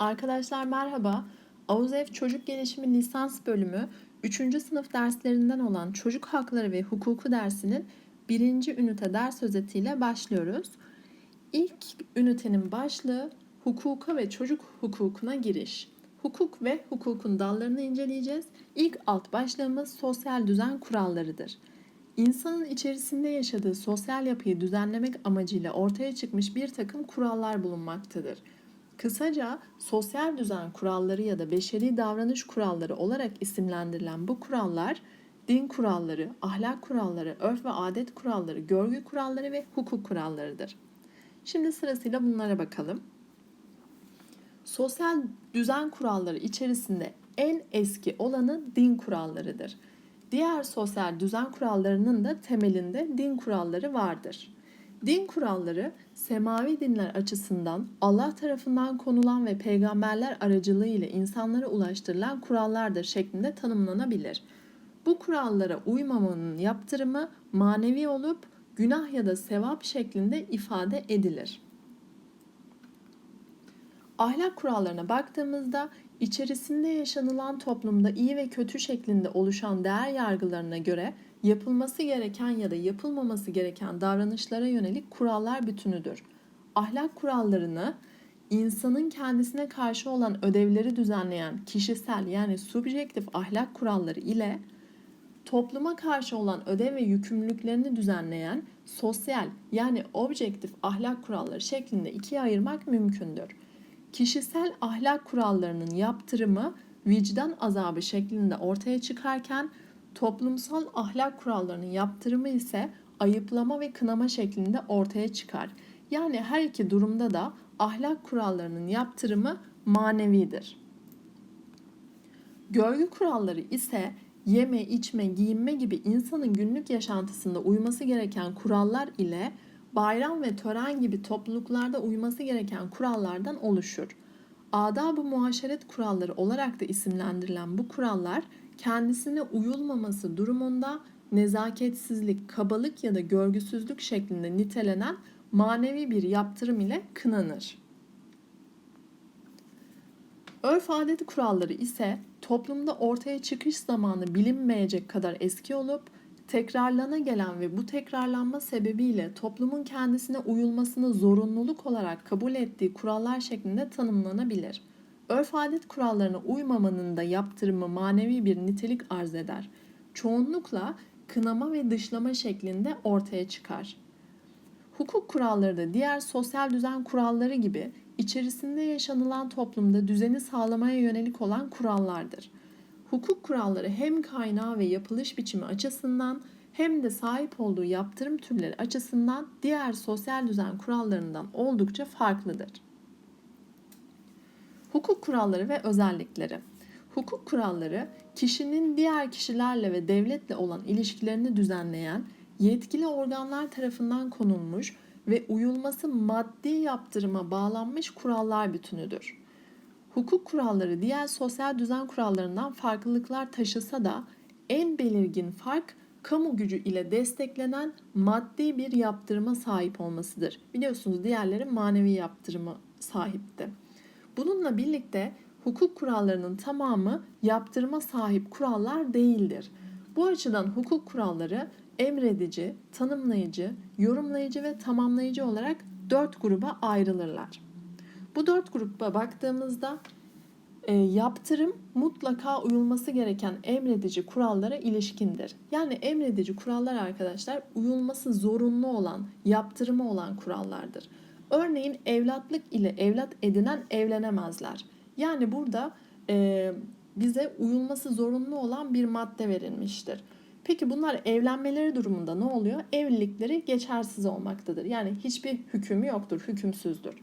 Arkadaşlar merhaba. AUZEF Çocuk Gelişimi Lisans Bölümü 3. sınıf derslerinden olan Çocuk Hakları ve Hukuku dersinin 1. ünite ders özetiyle başlıyoruz. İlk ünitenin başlığı hukuka ve çocuk hukukuna giriş. Hukuk ve hukukun dallarını inceleyeceğiz. İlk alt başlığımız sosyal düzen kurallarıdır. İnsanın içerisinde yaşadığı sosyal yapıyı düzenlemek amacıyla ortaya çıkmış bir takım kurallar bulunmaktadır. Kısaca sosyal düzen kuralları ya da beşeri davranış kuralları olarak isimlendirilen bu kurallar din kuralları, ahlak kuralları, örf ve adet kuralları, görgü kuralları ve hukuk kurallarıdır. Şimdi sırasıyla bunlara bakalım. Sosyal düzen kuralları içerisinde en eski olanı din kurallarıdır. Diğer sosyal düzen kurallarının da temelinde din kuralları vardır. Din kuralları semavi dinler açısından Allah tarafından konulan ve peygamberler aracılığıyla insanlara ulaştırılan kurallardır şeklinde tanımlanabilir. Bu kurallara uymamanın yaptırımı manevi olup günah ya da sevap şeklinde ifade edilir. Ahlak kurallarına baktığımızda içerisinde yaşanılan toplumda iyi ve kötü şeklinde oluşan değer yargılarına göre yapılması gereken ya da yapılmaması gereken davranışlara yönelik kurallar bütünüdür. Ahlak kurallarını insanın kendisine karşı olan ödevleri düzenleyen kişisel yani subjektif ahlak kuralları ile topluma karşı olan ödev ve yükümlülüklerini düzenleyen sosyal yani objektif ahlak kuralları şeklinde ikiye ayırmak mümkündür. Kişisel ahlak kurallarının yaptırımı vicdan azabı şeklinde ortaya çıkarken toplumsal ahlak kurallarının yaptırımı ise ayıplama ve kınama şeklinde ortaya çıkar. Yani her iki durumda da ahlak kurallarının yaptırımı manevidir. Görgü kuralları ise yeme, içme, giyinme gibi insanın günlük yaşantısında uyması gereken kurallar ile bayram ve tören gibi topluluklarda uyması gereken kurallardan oluşur. Adab-ı muaşeret kuralları olarak da isimlendirilen bu kurallar kendisine uyulmaması durumunda nezaketsizlik, kabalık ya da görgüsüzlük şeklinde nitelenen manevi bir yaptırım ile kınanır. Örf adet kuralları ise toplumda ortaya çıkış zamanı bilinmeyecek kadar eski olup tekrarlana gelen ve bu tekrarlanma sebebiyle toplumun kendisine uyulmasını zorunluluk olarak kabul ettiği kurallar şeklinde tanımlanabilir. Örf adet kurallarına uymamanın da yaptırımı manevi bir nitelik arz eder. Çoğunlukla kınama ve dışlama şeklinde ortaya çıkar. Hukuk kuralları da diğer sosyal düzen kuralları gibi içerisinde yaşanılan toplumda düzeni sağlamaya yönelik olan kurallardır. Hukuk kuralları hem kaynağı ve yapılış biçimi açısından hem de sahip olduğu yaptırım türleri açısından diğer sosyal düzen kurallarından oldukça farklıdır. Hukuk kuralları ve özellikleri. Hukuk kuralları kişinin diğer kişilerle ve devletle olan ilişkilerini düzenleyen yetkili organlar tarafından konulmuş ve uyulması maddi yaptırıma bağlanmış kurallar bütünüdür. Hukuk kuralları diğer sosyal düzen kurallarından farklılıklar taşısa da en belirgin fark kamu gücü ile desteklenen maddi bir yaptırıma sahip olmasıdır. Biliyorsunuz diğerleri manevi yaptırıma sahipti. Bununla birlikte hukuk kurallarının tamamı yaptırıma sahip kurallar değildir. Bu açıdan hukuk kuralları emredici, tanımlayıcı, yorumlayıcı ve tamamlayıcı olarak dört gruba ayrılırlar. Bu dört gruba baktığımızda e, yaptırım mutlaka uyulması gereken emredici kurallara ilişkindir. Yani emredici kurallar arkadaşlar uyulması zorunlu olan, yaptırımı olan kurallardır. Örneğin evlatlık ile evlat edinen evlenemezler. Yani burada e, bize uyulması zorunlu olan bir madde verilmiştir. Peki bunlar evlenmeleri durumunda ne oluyor? Evlilikleri geçersiz olmaktadır. Yani hiçbir hükmü yoktur, hükümsüzdür.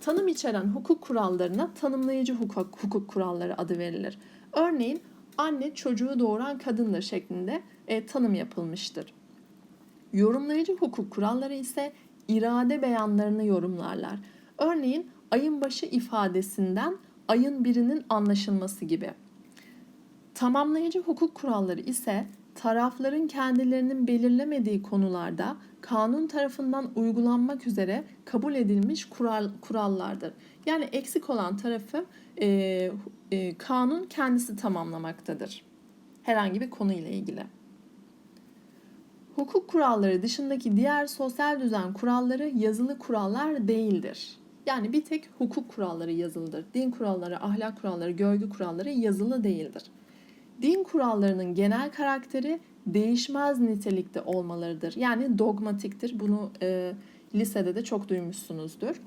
Tanım içeren hukuk kurallarına tanımlayıcı hukuk, hukuk kuralları adı verilir. Örneğin anne çocuğu doğuran kadındır şeklinde e, tanım yapılmıştır. Yorumlayıcı hukuk kuralları ise irade beyanlarını yorumlarlar. Örneğin ayın başı ifadesinden ayın birinin anlaşılması gibi. Tamamlayıcı hukuk kuralları ise tarafların kendilerinin belirlemediği konularda kanun tarafından uygulanmak üzere kabul edilmiş kural, kurallardır. Yani eksik olan tarafı e, e, kanun kendisi tamamlamaktadır. Herhangi bir konuyla ilgili. Hukuk kuralları dışındaki diğer sosyal düzen kuralları yazılı kurallar değildir. Yani bir tek hukuk kuralları yazılıdır. Din kuralları, ahlak kuralları, görgü kuralları yazılı değildir. Din kurallarının genel karakteri değişmez nitelikte olmalarıdır. Yani dogmatiktir. Bunu e, lisede de çok duymuşsunuzdur.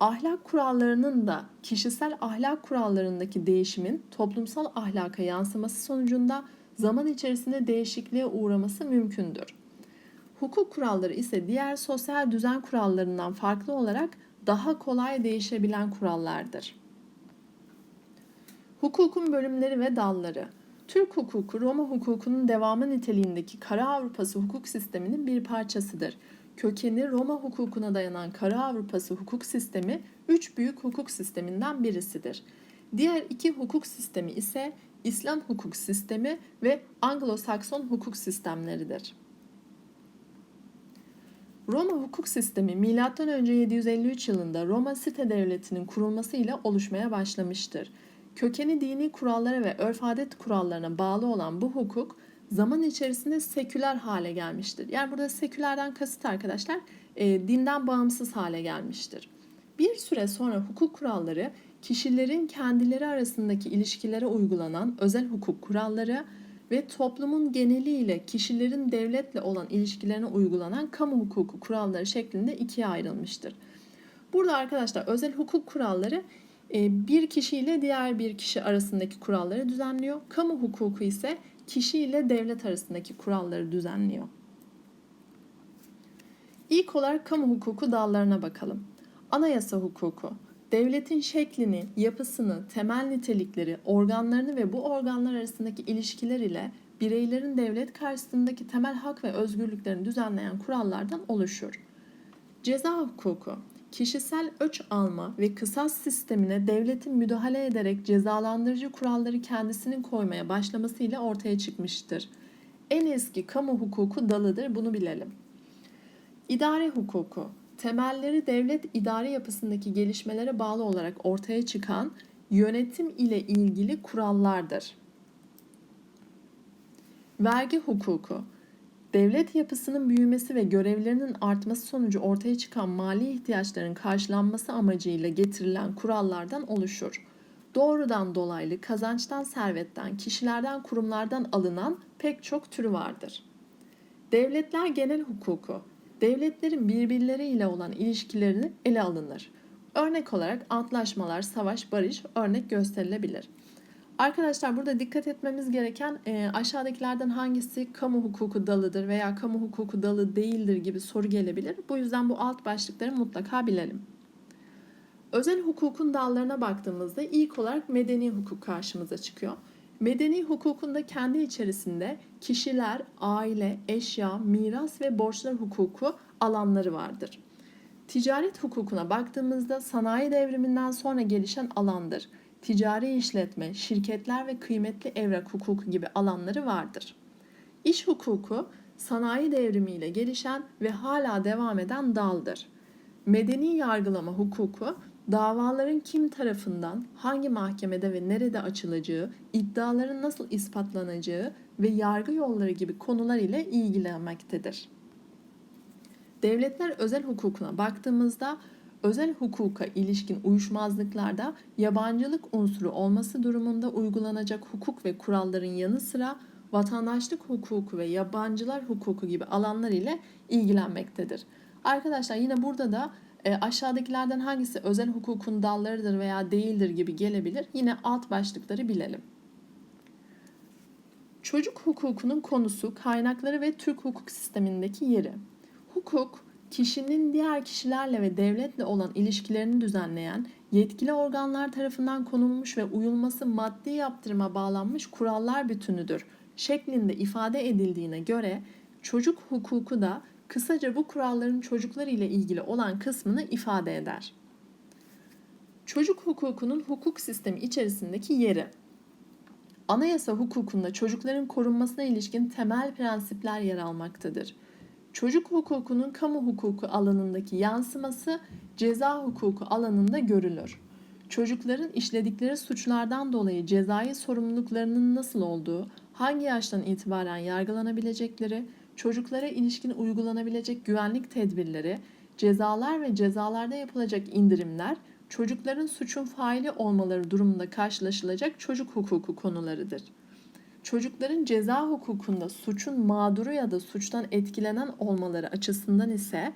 Ahlak kurallarının da kişisel ahlak kurallarındaki değişimin toplumsal ahlaka yansıması sonucunda zaman içerisinde değişikliğe uğraması mümkündür. Hukuk kuralları ise diğer sosyal düzen kurallarından farklı olarak daha kolay değişebilen kurallardır. Hukukun bölümleri ve dalları Türk hukuku Roma hukukunun devamı niteliğindeki Kara Avrupası hukuk sisteminin bir parçasıdır. Kökeni Roma hukukuna dayanan Kara Avrupası hukuk sistemi üç büyük hukuk sisteminden birisidir. Diğer iki hukuk sistemi ise İslam hukuk sistemi ve Anglo-Sakson hukuk sistemleridir. Roma hukuk sistemi M.Ö. 753 yılında Roma site devletinin kurulması ile oluşmaya başlamıştır. Kökeni dini kurallara ve örf adet kurallarına bağlı olan bu hukuk zaman içerisinde seküler hale gelmiştir. Yani burada sekülerden kasıt arkadaşlar e, dinden bağımsız hale gelmiştir. Bir süre sonra hukuk kuralları kişilerin kendileri arasındaki ilişkilere uygulanan özel hukuk kuralları ve toplumun geneliyle kişilerin devletle olan ilişkilerine uygulanan kamu hukuku kuralları şeklinde ikiye ayrılmıştır. Burada arkadaşlar özel hukuk kuralları e, bir kişiyle diğer bir kişi arasındaki kuralları düzenliyor. Kamu hukuku ise kişi ile devlet arasındaki kuralları düzenliyor. İlk olarak kamu hukuku dallarına bakalım. Anayasa hukuku, devletin şeklini, yapısını, temel nitelikleri, organlarını ve bu organlar arasındaki ilişkiler ile bireylerin devlet karşısındaki temel hak ve özgürlüklerini düzenleyen kurallardan oluşur. Ceza hukuku, kişisel öç alma ve kısas sistemine devletin müdahale ederek cezalandırıcı kuralları kendisinin koymaya başlamasıyla ortaya çıkmıştır. En eski kamu hukuku dalıdır bunu bilelim. İdare hukuku, temelleri devlet idare yapısındaki gelişmelere bağlı olarak ortaya çıkan yönetim ile ilgili kurallardır. Vergi hukuku, devlet yapısının büyümesi ve görevlerinin artması sonucu ortaya çıkan mali ihtiyaçların karşılanması amacıyla getirilen kurallardan oluşur. Doğrudan dolaylı kazançtan, servetten, kişilerden, kurumlardan alınan pek çok türü vardır. Devletler genel hukuku, devletlerin birbirleriyle olan ilişkilerini ele alınır. Örnek olarak antlaşmalar, savaş, barış örnek gösterilebilir. Arkadaşlar burada dikkat etmemiz gereken e, aşağıdakilerden hangisi kamu hukuku dalıdır veya kamu hukuku dalı değildir gibi soru gelebilir. Bu yüzden bu alt başlıkları mutlaka bilelim. Özel hukukun dallarına baktığımızda ilk olarak medeni hukuk karşımıza çıkıyor. Medeni hukukunda kendi içerisinde kişiler, aile, eşya, miras ve borçlar hukuku alanları vardır. Ticaret hukukuna baktığımızda sanayi devriminden sonra gelişen alandır. Ticari işletme, şirketler ve kıymetli evrak hukuku gibi alanları vardır. İş hukuku sanayi devrimiyle gelişen ve hala devam eden daldır. Medeni yargılama hukuku davaların kim tarafından, hangi mahkemede ve nerede açılacağı, iddiaların nasıl ispatlanacağı ve yargı yolları gibi konular ile ilgilenmektedir. Devletler özel hukukuna baktığımızda özel hukuka ilişkin uyuşmazlıklarda yabancılık unsuru olması durumunda uygulanacak hukuk ve kuralların yanı sıra vatandaşlık hukuku ve yabancılar hukuku gibi alanlar ile ilgilenmektedir. Arkadaşlar yine burada da e, aşağıdakilerden hangisi özel hukukun dallarıdır veya değildir gibi gelebilir. Yine alt başlıkları bilelim. Çocuk hukukunun konusu, kaynakları ve Türk hukuk sistemindeki yeri. Hukuk, kişinin diğer kişilerle ve devletle olan ilişkilerini düzenleyen, yetkili organlar tarafından konulmuş ve uyulması maddi yaptırıma bağlanmış kurallar bütünüdür şeklinde ifade edildiğine göre çocuk hukuku da kısaca bu kuralların çocuklar ile ilgili olan kısmını ifade eder. Çocuk hukukunun hukuk sistemi içerisindeki yeri. Anayasa hukukunda çocukların korunmasına ilişkin temel prensipler yer almaktadır. Çocuk hukukunun kamu hukuku alanındaki yansıması ceza hukuku alanında görülür. Çocukların işledikleri suçlardan dolayı cezai sorumluluklarının nasıl olduğu, hangi yaştan itibaren yargılanabilecekleri, çocuklara ilişkin uygulanabilecek güvenlik tedbirleri, cezalar ve cezalarda yapılacak indirimler, çocukların suçun faili olmaları durumunda karşılaşılacak çocuk hukuku konularıdır. Çocukların ceza hukukunda suçun mağduru ya da suçtan etkilenen olmaları açısından ise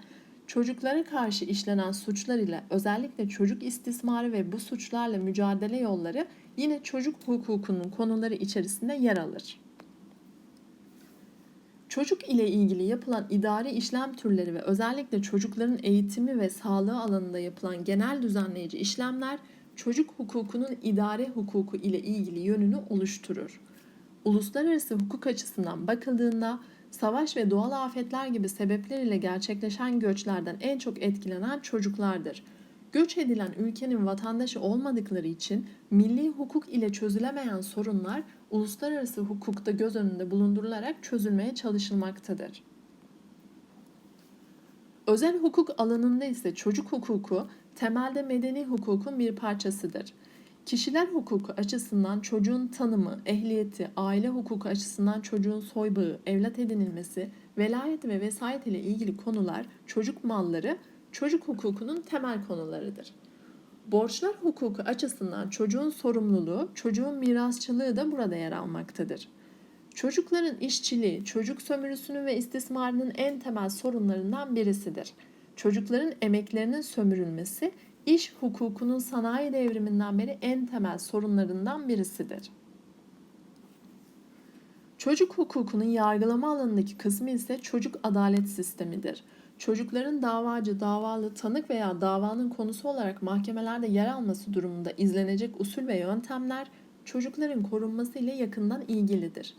çocuklara karşı işlenen suçlar ile özellikle çocuk istismarı ve bu suçlarla mücadele yolları yine çocuk hukukunun konuları içerisinde yer alır. Çocuk ile ilgili yapılan idari işlem türleri ve özellikle çocukların eğitimi ve sağlığı alanında yapılan genel düzenleyici işlemler çocuk hukukunun idare hukuku ile ilgili yönünü oluşturur. Uluslararası hukuk açısından bakıldığında savaş ve doğal afetler gibi sebepler ile gerçekleşen göçlerden en çok etkilenen çocuklardır. Göç edilen ülkenin vatandaşı olmadıkları için milli hukuk ile çözülemeyen sorunlar uluslararası hukukta göz önünde bulundurularak çözülmeye çalışılmaktadır. Özel hukuk alanında ise çocuk hukuku temelde medeni hukukun bir parçasıdır. Kişiler hukuku açısından çocuğun tanımı, ehliyeti, aile hukuku açısından çocuğun soybağı, evlat edinilmesi, velayet ve vesayet ile ilgili konular, çocuk malları çocuk hukukunun temel konularıdır. Borçlar hukuku açısından çocuğun sorumluluğu, çocuğun mirasçılığı da burada yer almaktadır. Çocukların işçiliği, çocuk sömürüsünün ve istismarının en temel sorunlarından birisidir. Çocukların emeklerinin sömürülmesi iş hukukunun sanayi devriminden beri en temel sorunlarından birisidir. Çocuk hukukunun yargılama alanındaki kısmı ise çocuk adalet sistemidir. Çocukların davacı, davalı, tanık veya davanın konusu olarak mahkemelerde yer alması durumunda izlenecek usul ve yöntemler çocukların korunması ile yakından ilgilidir.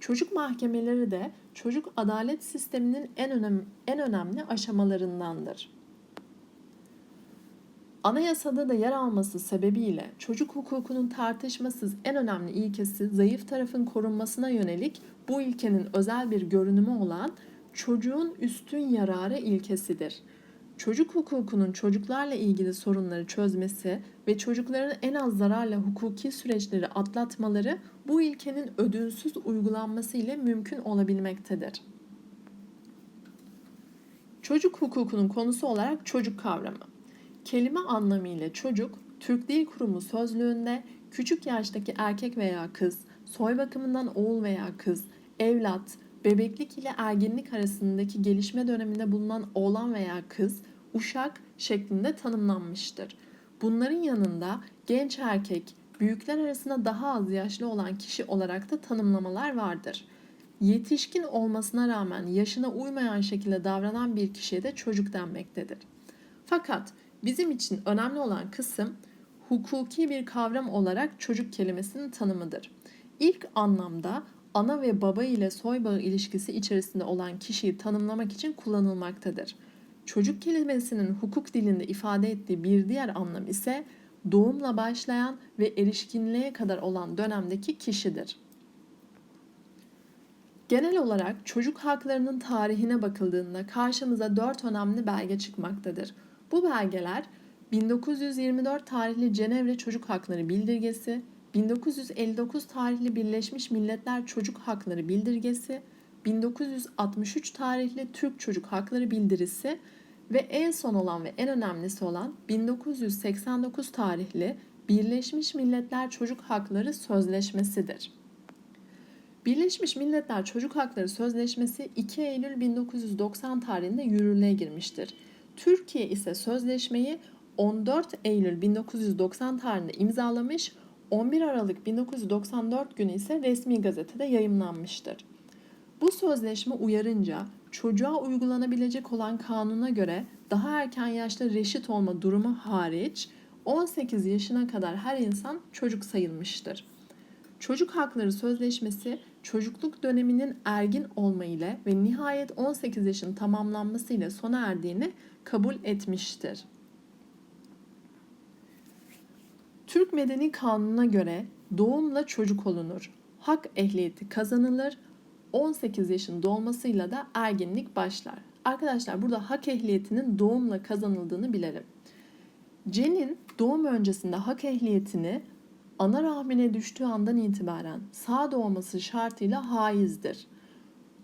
Çocuk mahkemeleri de çocuk adalet sisteminin en, önem, en önemli aşamalarındandır. Anayasada da yer alması sebebiyle çocuk hukukunun tartışmasız en önemli ilkesi zayıf tarafın korunmasına yönelik bu ilkenin özel bir görünümü olan çocuğun üstün yararı ilkesidir. Çocuk hukukunun çocuklarla ilgili sorunları çözmesi ve çocukların en az zararla hukuki süreçleri atlatmaları bu ilkenin ödülsüz uygulanması ile mümkün olabilmektedir. Çocuk hukukunun konusu olarak çocuk kavramı. Kelime anlamıyla çocuk, Türk Dil Kurumu sözlüğünde küçük yaştaki erkek veya kız, soy bakımından oğul veya kız, evlat, bebeklik ile ergenlik arasındaki gelişme döneminde bulunan oğlan veya kız, uşak şeklinde tanımlanmıştır. Bunların yanında genç erkek, büyükler arasında daha az yaşlı olan kişi olarak da tanımlamalar vardır. Yetişkin olmasına rağmen yaşına uymayan şekilde davranan bir kişiye de çocuk denmektedir. Fakat bizim için önemli olan kısım hukuki bir kavram olarak çocuk kelimesinin tanımıdır. İlk anlamda ana ve baba ile soy bağı ilişkisi içerisinde olan kişiyi tanımlamak için kullanılmaktadır. Çocuk kelimesinin hukuk dilinde ifade ettiği bir diğer anlam ise doğumla başlayan ve erişkinliğe kadar olan dönemdeki kişidir. Genel olarak çocuk haklarının tarihine bakıldığında karşımıza dört önemli belge çıkmaktadır. Bu belgeler 1924 tarihli Cenevre Çocuk Hakları Bildirgesi, 1959 tarihli Birleşmiş Milletler Çocuk Hakları Bildirgesi, 1963 tarihli Türk Çocuk Hakları Bildirisi ve en son olan ve en önemlisi olan 1989 tarihli Birleşmiş Milletler Çocuk Hakları Sözleşmesi'dir. Birleşmiş Milletler Çocuk Hakları Sözleşmesi 2 Eylül 1990 tarihinde yürürlüğe girmiştir. Türkiye ise sözleşmeyi 14 Eylül 1990 tarihinde imzalamış, 11 Aralık 1994 günü ise resmi gazetede yayımlanmıştır. Bu sözleşme uyarınca çocuğa uygulanabilecek olan kanuna göre daha erken yaşta reşit olma durumu hariç 18 yaşına kadar her insan çocuk sayılmıştır. Çocuk Hakları Sözleşmesi çocukluk döneminin ergin olma ile ve nihayet 18 yaşın tamamlanması ile sona erdiğini kabul etmiştir. Türk Medeni Kanunu'na göre doğumla çocuk olunur. Hak ehliyeti kazanılır. 18 yaşın dolmasıyla da ergenlik başlar. Arkadaşlar burada hak ehliyetinin doğumla kazanıldığını bilelim. Cenin doğum öncesinde hak ehliyetini ana rahmine düştüğü andan itibaren sağ doğması şartıyla haizdir.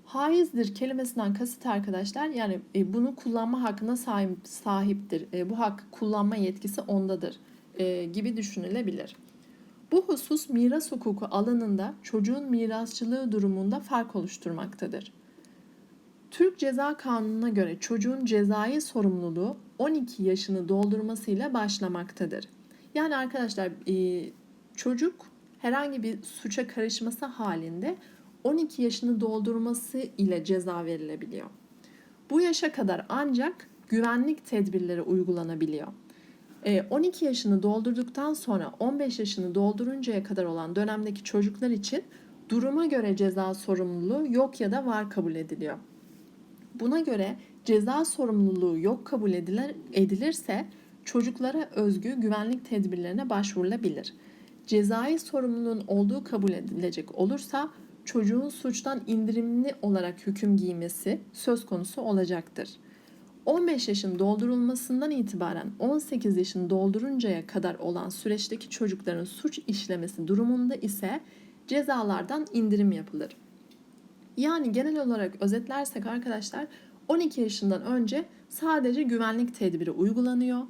Haizdir kelimesinden kasıt arkadaşlar yani e, bunu kullanma hakkına sahip, sahiptir. E, bu hak kullanma yetkisi ondadır e, gibi düşünülebilir. Bu husus miras hukuku alanında çocuğun mirasçılığı durumunda fark oluşturmaktadır. Türk Ceza Kanunu'na göre çocuğun cezai sorumluluğu 12 yaşını doldurmasıyla başlamaktadır. Yani arkadaşlar çocuk herhangi bir suça karışması halinde 12 yaşını doldurması ile ceza verilebiliyor. Bu yaşa kadar ancak güvenlik tedbirleri uygulanabiliyor. 12 yaşını doldurduktan sonra 15 yaşını dolduruncaya kadar olan dönemdeki çocuklar için duruma göre ceza sorumluluğu yok ya da var kabul ediliyor. Buna göre ceza sorumluluğu yok kabul edilir, edilirse çocuklara özgü güvenlik tedbirlerine başvurulabilir. Cezai sorumluluğun olduğu kabul edilecek olursa çocuğun suçtan indirimli olarak hüküm giymesi söz konusu olacaktır. 15 yaşın doldurulmasından itibaren 18 yaşını dolduruncaya kadar olan süreçteki çocukların suç işlemesi durumunda ise cezalardan indirim yapılır. Yani genel olarak özetlersek arkadaşlar 12 yaşından önce sadece güvenlik tedbiri uygulanıyor.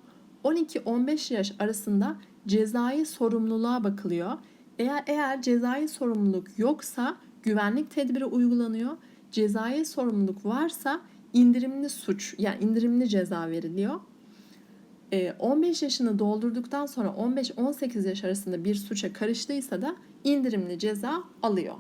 12-15 yaş arasında cezai sorumluluğa bakılıyor. Eğer eğer cezai sorumluluk yoksa güvenlik tedbiri uygulanıyor. Cezai sorumluluk varsa indirimli suç yani indirimli ceza veriliyor. 15 ee, yaşını doldurduktan sonra 15-18 yaş arasında bir suça karıştıysa da indirimli ceza alıyor.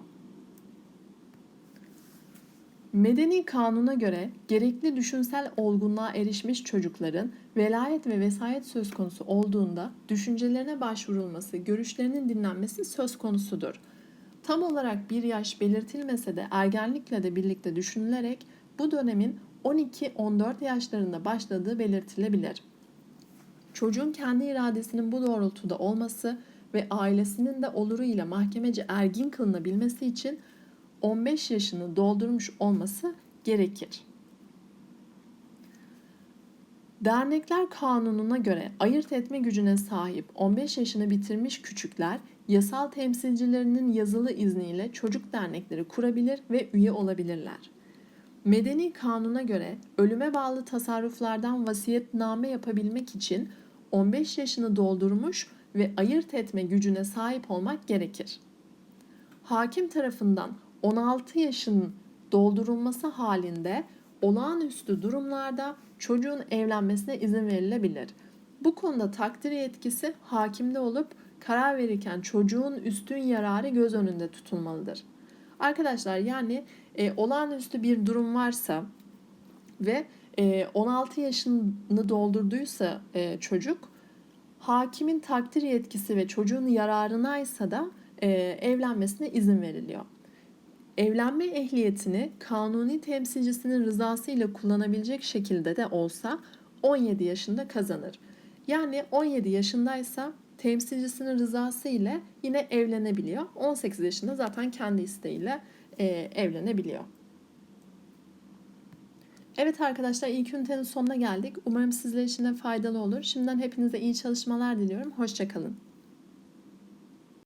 Medeni kanuna göre gerekli düşünsel olgunluğa erişmiş çocukların velayet ve vesayet söz konusu olduğunda düşüncelerine başvurulması, görüşlerinin dinlenmesi söz konusudur. Tam olarak bir yaş belirtilmese de ergenlikle de birlikte düşünülerek bu dönemin 12-14 yaşlarında başladığı belirtilebilir. Çocuğun kendi iradesinin bu doğrultuda olması ve ailesinin de oluru ile mahkemece ergin kılınabilmesi için 15 yaşını doldurmuş olması gerekir. Dernekler kanununa göre ayırt etme gücüne sahip 15 yaşını bitirmiş küçükler yasal temsilcilerinin yazılı izniyle çocuk dernekleri kurabilir ve üye olabilirler. Medeni kanuna göre ölüme bağlı tasarruflardan vasiyetname yapabilmek için 15 yaşını doldurmuş ve ayırt etme gücüne sahip olmak gerekir. Hakim tarafından 16 yaşın doldurulması halinde olağanüstü durumlarda çocuğun evlenmesine izin verilebilir. Bu konuda takdir yetkisi hakimde olup karar verirken çocuğun üstün yararı göz önünde tutulmalıdır. Arkadaşlar yani e, olağanüstü bir durum varsa ve e, 16 yaşını doldurduysa e, çocuk hakimin takdir yetkisi ve çocuğun yararınaysa da e, evlenmesine izin veriliyor. Evlenme ehliyetini kanuni temsilcisinin rızası ile kullanabilecek şekilde de olsa 17 yaşında kazanır. Yani 17 yaşındaysa temsilcisinin rızası ile yine evlenebiliyor. 18 yaşında zaten kendi isteğiyle e, evlenebiliyor. Evet arkadaşlar ilk ünitenin sonuna geldik. Umarım sizler için de faydalı olur. Şimdiden hepinize iyi çalışmalar diliyorum. Hoşçakalın.